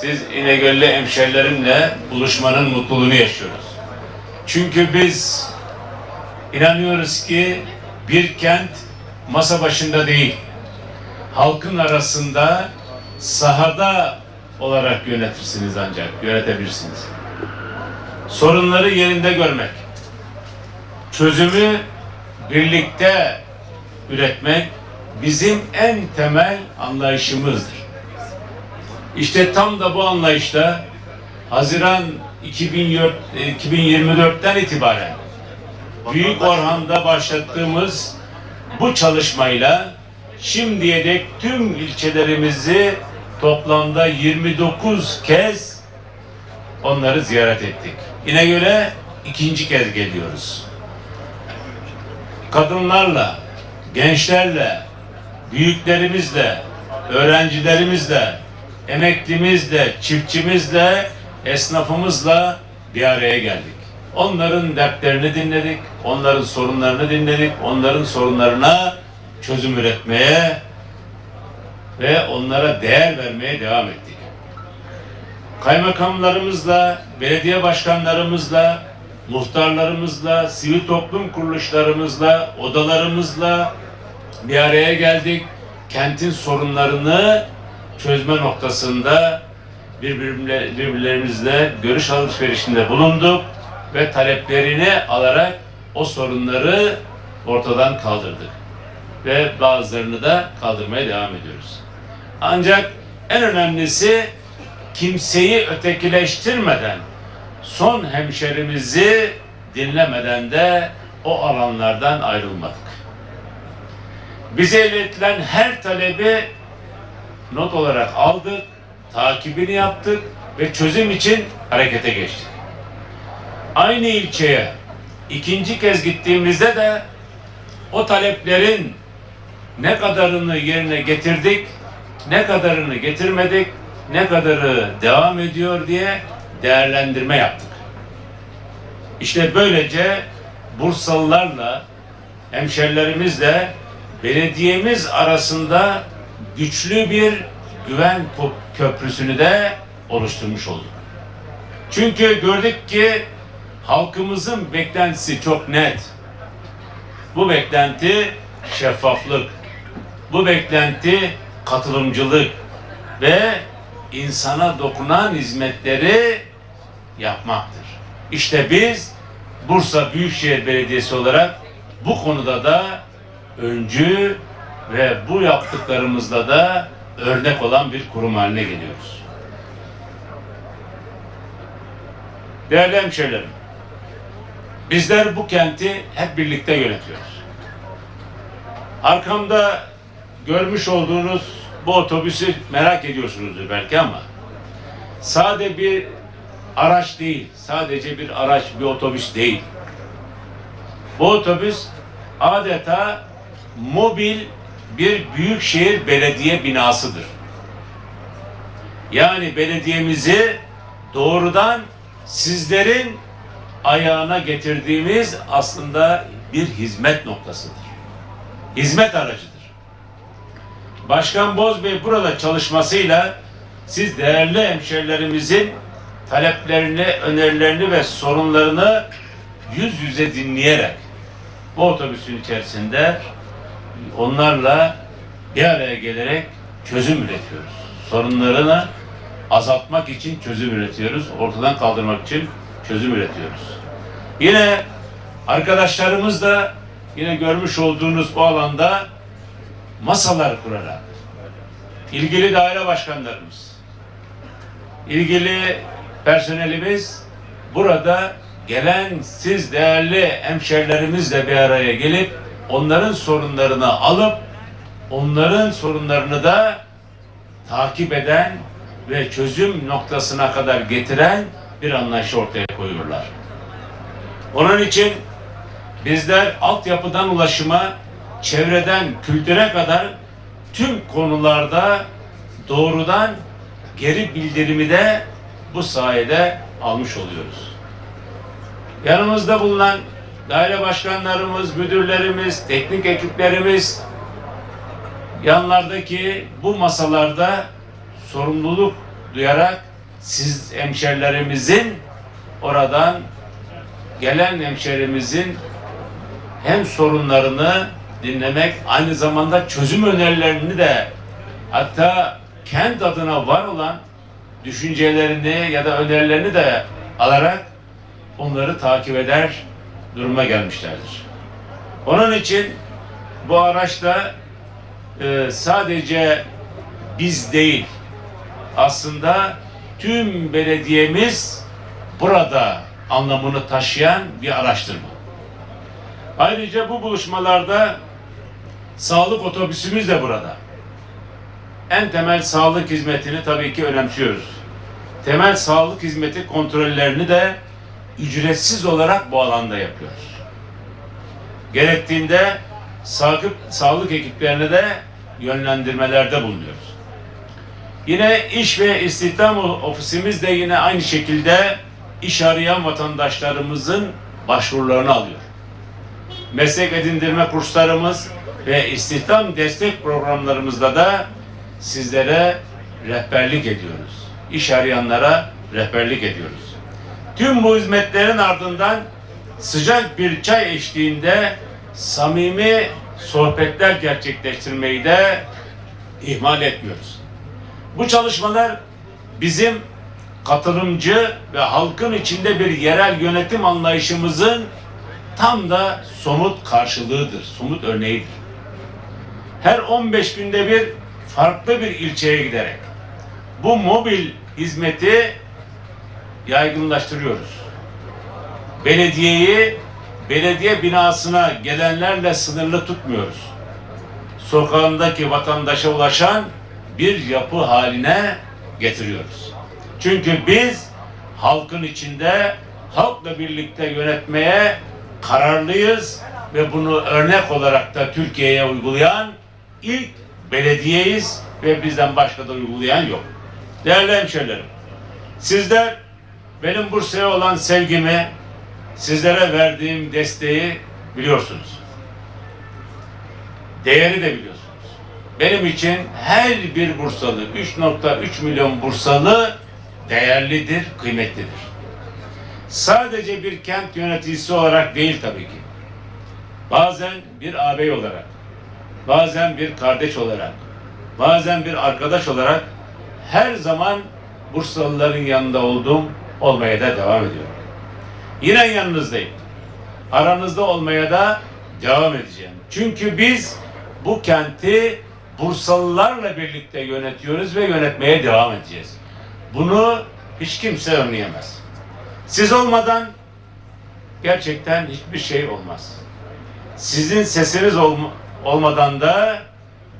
siz İnegöl'lü hemşerilerimle buluşmanın mutluluğunu yaşıyoruz. Çünkü biz inanıyoruz ki bir kent masa başında değil, halkın arasında sahada olarak yönetirsiniz ancak, yönetebilirsiniz. Sorunları yerinde görmek, çözümü birlikte üretmek bizim en temel anlayışımızdır. İşte tam da bu anlayışta Haziran 2004 2024'ten itibaren Büyük Orhan'da başlattığımız bu çalışmayla şimdiye dek tüm ilçelerimizi toplamda 29 kez onları ziyaret ettik. İnegöl'e ikinci kez geliyoruz. Kadınlarla, gençlerle, büyüklerimizle, öğrencilerimizle, emeklimizle, çiftçimizle, esnafımızla bir araya geldik. Onların dertlerini dinledik, onların sorunlarını dinledik, onların sorunlarına çözüm üretmeye ve onlara değer vermeye devam ettik. Kaymakamlarımızla, belediye başkanlarımızla, muhtarlarımızla, sivil toplum kuruluşlarımızla, odalarımızla bir araya geldik. Kentin sorunlarını çözme noktasında birbirle, birbirlerimizle görüş alışverişinde bulunduk ve taleplerini alarak o sorunları ortadan kaldırdık. Ve bazılarını da kaldırmaya devam ediyoruz. Ancak en önemlisi kimseyi ötekileştirmeden son hemşerimizi dinlemeden de o alanlardan ayrılmadık. Bize iletilen her talebi not olarak aldık, takibini yaptık ve çözüm için harekete geçtik. Aynı ilçeye ikinci kez gittiğimizde de o taleplerin ne kadarını yerine getirdik, ne kadarını getirmedik, ne kadarı devam ediyor diye değerlendirme yaptık. İşte böylece Bursalılarla, hemşerilerimizle belediyemiz arasında güçlü bir güven köprüsünü de oluşturmuş olduk. Çünkü gördük ki halkımızın beklentisi çok net. Bu beklenti şeffaflık. Bu beklenti katılımcılık ve insana dokunan hizmetleri yapmaktır. İşte biz Bursa Büyükşehir Belediyesi olarak bu konuda da öncü ve bu yaptıklarımızla da örnek olan bir kurum haline geliyoruz. Değerli hemşehrilerim, bizler bu kenti hep birlikte yönetiyoruz. Arkamda görmüş olduğunuz bu otobüsü merak ediyorsunuzdur belki ama sade bir araç değil, sadece bir araç, bir otobüs değil. Bu otobüs adeta mobil bir büyükşehir belediye binasıdır. Yani belediyemizi doğrudan sizlerin ayağına getirdiğimiz aslında bir hizmet noktasıdır. Hizmet aracıdır. Başkan Bozbey burada çalışmasıyla siz değerli hemşerilerimizin taleplerini, önerilerini ve sorunlarını yüz yüze dinleyerek bu otobüsün içerisinde onlarla bir araya gelerek çözüm üretiyoruz. Sorunlarını azaltmak için çözüm üretiyoruz. Ortadan kaldırmak için çözüm üretiyoruz. Yine arkadaşlarımız da yine görmüş olduğunuz bu alanda masalar kurarak ilgili daire başkanlarımız, ilgili personelimiz burada gelen siz değerli hemşerilerimizle bir araya gelip onların sorunlarını alıp onların sorunlarını da takip eden ve çözüm noktasına kadar getiren bir anlayış ortaya koyuyorlar. Onun için bizler altyapıdan ulaşıma, çevreden kültüre kadar tüm konularda doğrudan geri bildirimi de bu sayede almış oluyoruz. Yanımızda bulunan daire başkanlarımız, müdürlerimiz, teknik ekiplerimiz yanlardaki bu masalarda sorumluluk duyarak siz hemşerilerimizin oradan gelen hemşerimizin hem sorunlarını dinlemek aynı zamanda çözüm önerilerini de hatta kent adına var olan düşüncelerini ya da önerilerini de alarak onları takip eder duruma gelmişlerdir. Onun için bu araçta e, sadece biz değil aslında tüm belediyemiz burada anlamını taşıyan bir araştırma. Ayrıca bu buluşmalarda sağlık otobüsümüz de burada. En temel sağlık hizmetini tabii ki önemsiyoruz. Temel sağlık hizmeti kontrollerini de ücretsiz olarak bu alanda yapıyoruz. Gerektiğinde sağlık, sağlık ekiplerine de yönlendirmelerde bulunuyoruz. Yine iş ve istihdam ofisimiz de yine aynı şekilde iş arayan vatandaşlarımızın başvurularını alıyor. Meslek edindirme kurslarımız ve istihdam destek programlarımızda da sizlere rehberlik ediyoruz. İş arayanlara rehberlik ediyoruz. Tüm bu hizmetlerin ardından sıcak bir çay eşliğinde samimi sohbetler gerçekleştirmeyi de ihmal etmiyoruz. Bu çalışmalar bizim katılımcı ve halkın içinde bir yerel yönetim anlayışımızın tam da somut karşılığıdır, somut örneğidir. Her 15 günde bir farklı bir ilçeye giderek bu mobil hizmeti yaygınlaştırıyoruz. Belediyeyi belediye binasına gelenlerle sınırlı tutmuyoruz. Sokağındaki vatandaşa ulaşan bir yapı haline getiriyoruz. Çünkü biz halkın içinde halkla birlikte yönetmeye kararlıyız ve bunu örnek olarak da Türkiye'ye uygulayan ilk belediyeyiz ve bizden başka da uygulayan yok. Değerli hemşehrilerim, sizler benim Bursa'ya olan sevgimi, sizlere verdiğim desteği biliyorsunuz. Değeri de biliyorsunuz. Benim için her bir Bursalı, 3.3 milyon Bursalı değerlidir, kıymetlidir. Sadece bir kent yöneticisi olarak değil tabii ki. Bazen bir ağabey olarak, bazen bir kardeş olarak, bazen bir arkadaş olarak her zaman Bursalıların yanında olduğum olmaya da devam ediyorum. Yine yanınızdayım. Aranızda olmaya da devam edeceğim. Çünkü biz bu kenti Bursalılarla birlikte yönetiyoruz ve yönetmeye devam edeceğiz. Bunu hiç kimse önleyemez. Siz olmadan gerçekten hiçbir şey olmaz. Sizin sesiniz olma, olmadan da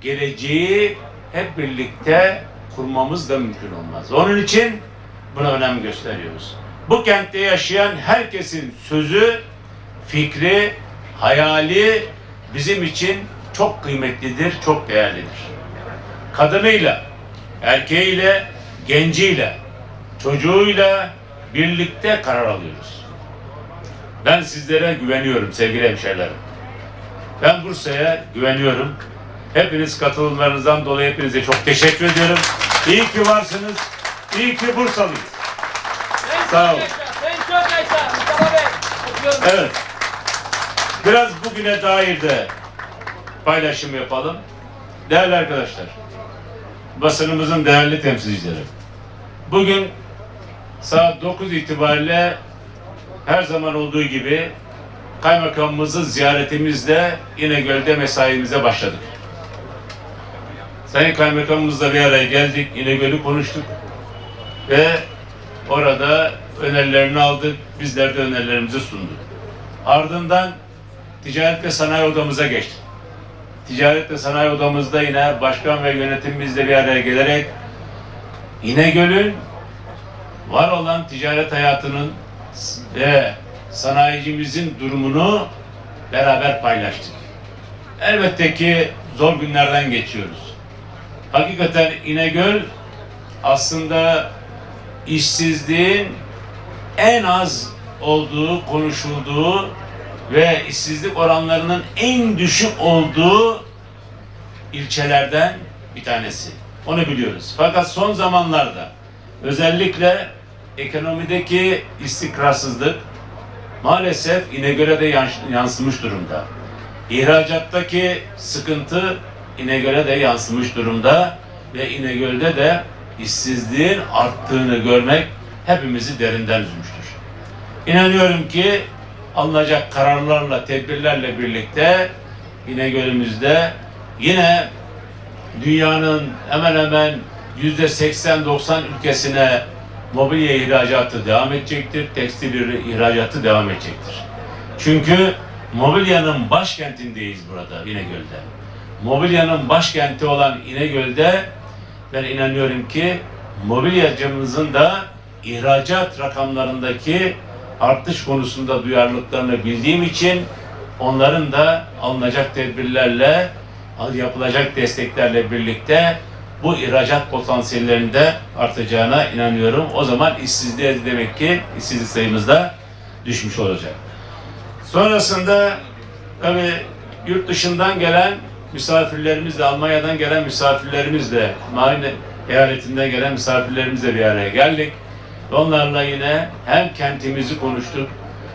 geleceği hep birlikte kurmamız da mümkün olmaz. Onun için buna önem gösteriyoruz. Bu kentte yaşayan herkesin sözü, fikri, hayali bizim için çok kıymetlidir, çok değerlidir. Kadınıyla, erkeğiyle, genciyle, çocuğuyla birlikte karar alıyoruz. Ben sizlere güveniyorum sevgili hemşehrilerim. Ben Bursa'ya güveniyorum. Hepiniz katılımlarınızdan dolayı hepinize çok teşekkür ediyorum. İyi ki varsınız. İyi ki Bursalıyız. Sağ olun. Evet. Biraz bugüne dair de paylaşım yapalım. Değerli arkadaşlar, basınımızın değerli temsilcileri. Bugün saat 9 itibariyle her zaman olduğu gibi kaymakamımızın ziyaretimizle İnegöl'de mesaimize başladık. Sayın Kaymakamımızla bir araya geldik, İnegöl'ü konuştuk ve orada önerilerini aldık, bizler de önerilerimizi sunduk. Ardından Ticaret ve Sanayi Odamıza geçtik. Ticaret ve Sanayi Odamızda yine başkan ve yönetimimizle bir araya gelerek İnegöl'ün var olan ticaret hayatının ve sanayicimizin durumunu beraber paylaştık. Elbette ki zor günlerden geçiyoruz. Hakikaten İnegöl aslında işsizliğin en az olduğu, konuşulduğu ve işsizlik oranlarının en düşük olduğu ilçelerden bir tanesi. Onu biliyoruz. Fakat son zamanlarda özellikle ekonomideki istikrarsızlık maalesef İnegöl'e de yans- yansımış durumda. İhracattaki sıkıntı İnegöl'e de yansımış durumda ve İnegöl'de de işsizliğin arttığını görmek hepimizi derinden üzmüştür. İnanıyorum ki alınacak kararlarla, tedbirlerle birlikte İnegöl'ümüzde yine dünyanın hemen hemen yüzde 80-90 ülkesine mobilya ihracatı devam edecektir, tekstil ihracatı devam edecektir. Çünkü mobilyanın başkentindeyiz burada İnegöl'de. Mobilyanın başkenti olan İnegöl'de ben inanıyorum ki mobilyacımızın da ihracat rakamlarındaki artış konusunda duyarlılıklarını bildiğim için onların da alınacak tedbirlerle yapılacak desteklerle birlikte bu ihracat potansiyellerinin de artacağına inanıyorum. O zaman işsizliğe demek ki işsizlik sayımız da düşmüş olacak. Sonrasında tabi yurt dışından gelen misafirlerimiz de Almanya'dan gelen misafirlerimiz de Mardin eyaletinden gelen misafirlerimizle bir araya geldik. Onlarla yine hem kentimizi konuştuk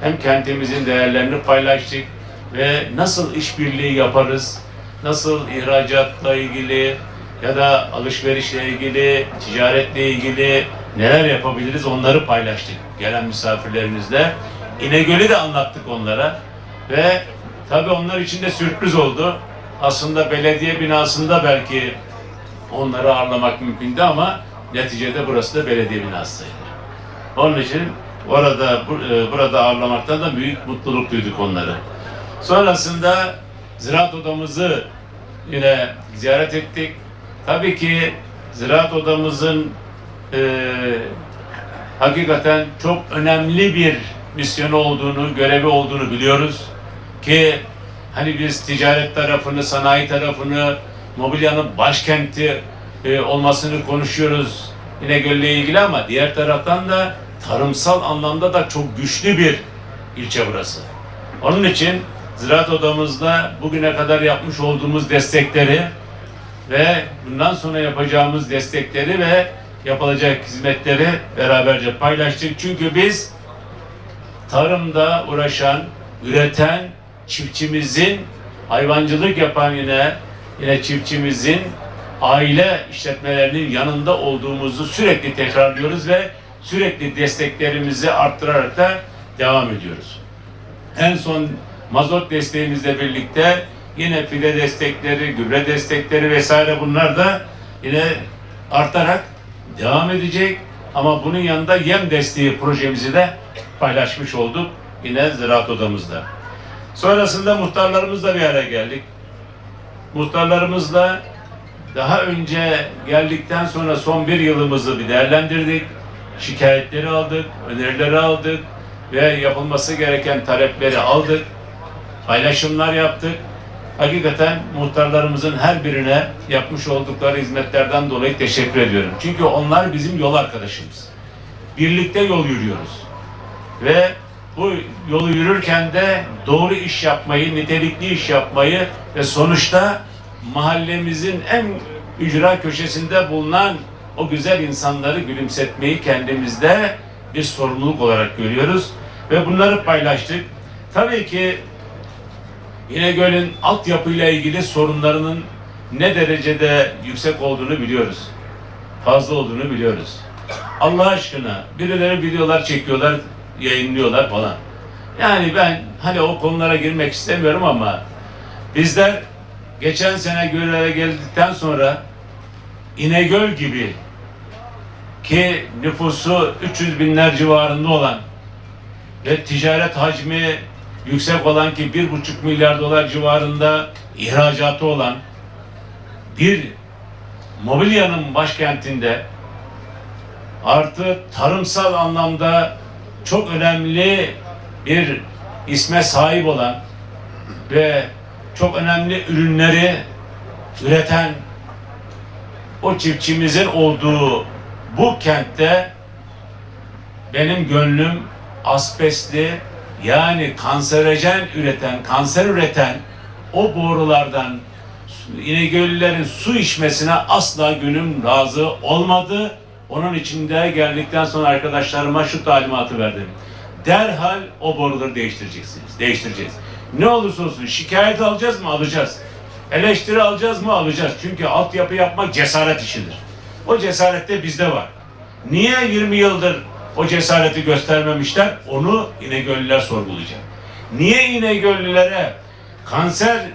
hem kentimizin değerlerini paylaştık ve nasıl işbirliği yaparız, nasıl ihracatla ilgili ya da alışverişle ilgili, ticaretle ilgili neler yapabiliriz onları paylaştık gelen misafirlerimizle. İnegöl'ü de anlattık onlara ve tabii onlar için de sürpriz oldu. Aslında belediye binasında belki onları ağırlamak mümkündü ama neticede burası da belediye binasıydı. Onun için orada e, burada ağırlamaktan da büyük mutluluk duyduk onları. Sonrasında ziraat odamızı yine ziyaret ettik. Tabii ki ziraat odamızın e, hakikaten çok önemli bir misyonu olduğunu, görevi olduğunu biliyoruz. Ki hani biz ticaret tarafını, sanayi tarafını, mobilyanın başkenti e, olmasını konuşuyoruz İnegöl'le ilgili ama diğer taraftan da tarımsal anlamda da çok güçlü bir ilçe burası. Onun için ziraat odamızda bugüne kadar yapmış olduğumuz destekleri ve bundan sonra yapacağımız destekleri ve yapılacak hizmetleri beraberce paylaştık. Çünkü biz tarımda uğraşan, üreten çiftçimizin, hayvancılık yapan yine yine çiftçimizin aile işletmelerinin yanında olduğumuzu sürekli tekrarlıyoruz ve sürekli desteklerimizi arttırarak da devam ediyoruz. En son mazot desteğimizle birlikte yine fide destekleri, gübre destekleri vesaire bunlar da yine artarak devam edecek. Ama bunun yanında yem desteği projemizi de paylaşmış olduk yine ziraat odamızda. Sonrasında muhtarlarımızla bir araya geldik. Muhtarlarımızla daha önce geldikten sonra son bir yılımızı bir değerlendirdik. Şikayetleri aldık, önerileri aldık ve yapılması gereken talepleri aldık. Paylaşımlar yaptık. Hakikaten muhtarlarımızın her birine yapmış oldukları hizmetlerden dolayı teşekkür ediyorum. Çünkü onlar bizim yol arkadaşımız. Birlikte yol yürüyoruz. Ve bu yolu yürürken de doğru iş yapmayı, nitelikli iş yapmayı ve sonuçta mahallemizin en ücra köşesinde bulunan o güzel insanları gülümsetmeyi kendimizde bir sorumluluk olarak görüyoruz ve bunları paylaştık. Tabii ki İnegöl'ün altyapıyla ilgili sorunlarının ne derecede yüksek olduğunu biliyoruz. Fazla olduğunu biliyoruz. Allah aşkına birileri videolar çekiyorlar, yayınlıyorlar falan. Yani ben hani o konulara girmek istemiyorum ama bizler geçen sene göreve geldikten sonra İnegöl gibi ki nüfusu 300 binler civarında olan ve ticaret hacmi yüksek olan ki bir buçuk milyar dolar civarında ihracatı olan bir mobilyanın başkentinde artı tarımsal anlamda çok önemli bir isme sahip olan ve çok önemli ürünleri üreten o çiftçimizin olduğu bu kentte benim gönlüm asbestli yani kanserojen üreten, kanser üreten o borulardan İnegöllülerin su içmesine asla gönlüm razı olmadı Onun içinde geldikten sonra arkadaşlarıma şu talimatı verdim. Derhal o boruları değiştireceksiniz. Değiştireceğiz. Ne olursa olsun şikayet alacağız mı? Alacağız. Eleştiri alacağız mı? Alacağız. Çünkü altyapı yapmak cesaret işidir. O cesaret de bizde var. Niye 20 yıldır o cesareti göstermemişler? Onu İnegöllüler sorgulayacak. Niye İnegöllülere kanser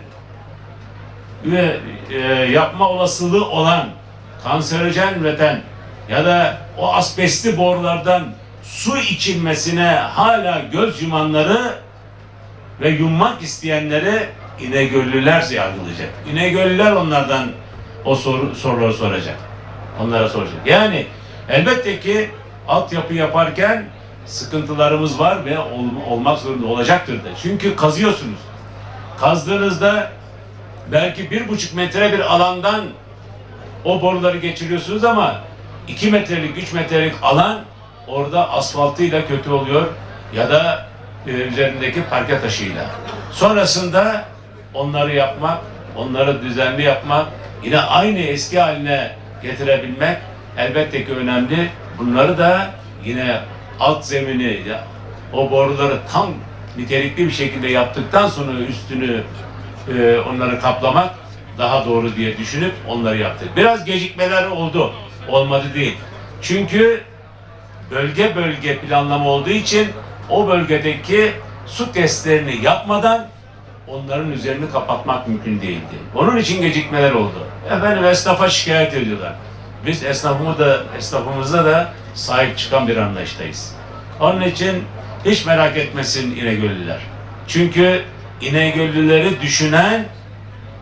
ve e, yapma olasılığı olan kanserojen üreten ya da o asbestli borulardan su içilmesine hala göz yumanları ve yummak isteyenleri İnegöllüler yargılayacak. İnegöllüler onlardan o soru, soruları soracak. Onlara soracak. Yani elbette ki altyapı yaparken sıkıntılarımız var ve ol- olmak zorunda olacaktır da. Çünkü kazıyorsunuz. Kazdığınızda belki bir buçuk metre bir alandan o boruları geçiriyorsunuz ama 2 metrelik, 3 metrelik alan orada asfaltıyla kötü oluyor ya da e, üzerindeki parke taşıyla. Sonrasında onları yapmak, onları düzenli yapmak, yine aynı eski haline getirebilmek elbette ki önemli. Bunları da yine alt zemini, ya- o boruları tam nitelikli bir şekilde yaptıktan sonra üstünü e, onları kaplamak daha doğru diye düşünüp onları yaptık. Biraz gecikmeler oldu. Olmadı değil. Çünkü bölge bölge planlama olduğu için o bölgedeki su testlerini yapmadan onların üzerini kapatmak mümkün değildi. Onun için gecikmeler oldu. Efendim esnafa şikayet ediyorlar. Biz esnafımı da, esnafımıza da sahip çıkan bir anlayıştayız. Onun için hiç merak etmesin İnegöllüler. Çünkü İnegöllüleri düşünen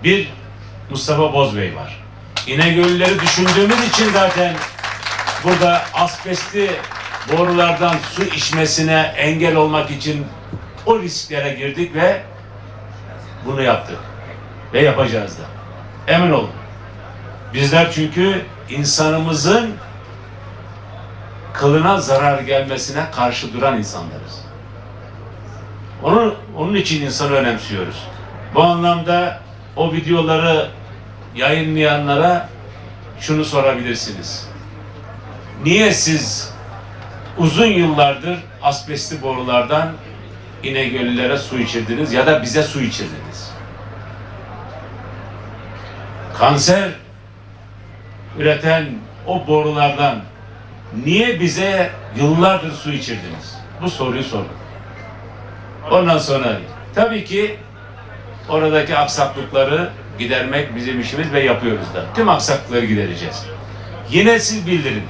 bir Mustafa Bozbey var. İnegöllüleri düşündüğümüz için zaten burada asbestli borulardan su içmesine engel olmak için o risklere girdik ve bunu yaptık. Ve yapacağız da. Emin olun. Bizler çünkü insanımızın kılına zarar gelmesine karşı duran insanlarız. Onun, onun için insanı önemsiyoruz. Bu anlamda o videoları yayınlayanlara şunu sorabilirsiniz. Niye siz uzun yıllardır asbestli borulardan İnegöllülere su içirdiniz ya da bize su içirdiniz? Kanser üreten o borulardan niye bize yıllardır su içirdiniz? Bu soruyu sordum. Ondan sonra tabii ki oradaki aksaklıkları gidermek bizim işimiz ve yapıyoruz da. Tüm aksaklıkları gidereceğiz. Yine siz bildirin.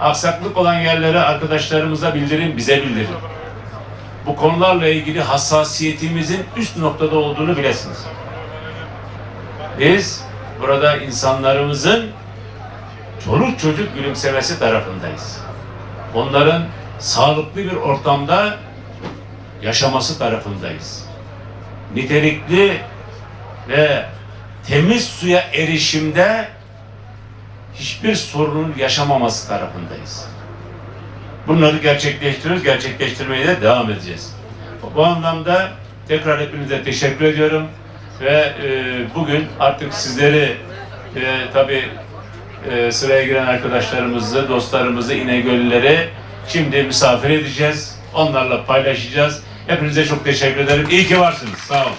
Aksaklık olan yerlere arkadaşlarımıza bildirin, bize bildirin. Bu konularla ilgili hassasiyetimizin üst noktada olduğunu bilesiniz. Biz burada insanlarımızın çoluk çocuk gülümsemesi tarafındayız. Onların sağlıklı bir ortamda yaşaması tarafındayız. Nitelikli ve temiz suya erişimde hiçbir sorunun yaşamaması tarafındayız. Bunları gerçekleştiriyoruz, gerçekleştirmeye de devam edeceğiz. Bu anlamda tekrar hepinize teşekkür ediyorum ve e, bugün artık sizleri e, tabii e, sıraya giren arkadaşlarımızı, dostlarımızı, İnegöllüleri şimdi misafir edeceğiz. Onlarla paylaşacağız. Hepinize çok teşekkür ederim. İyi ki varsınız. Sağ olun.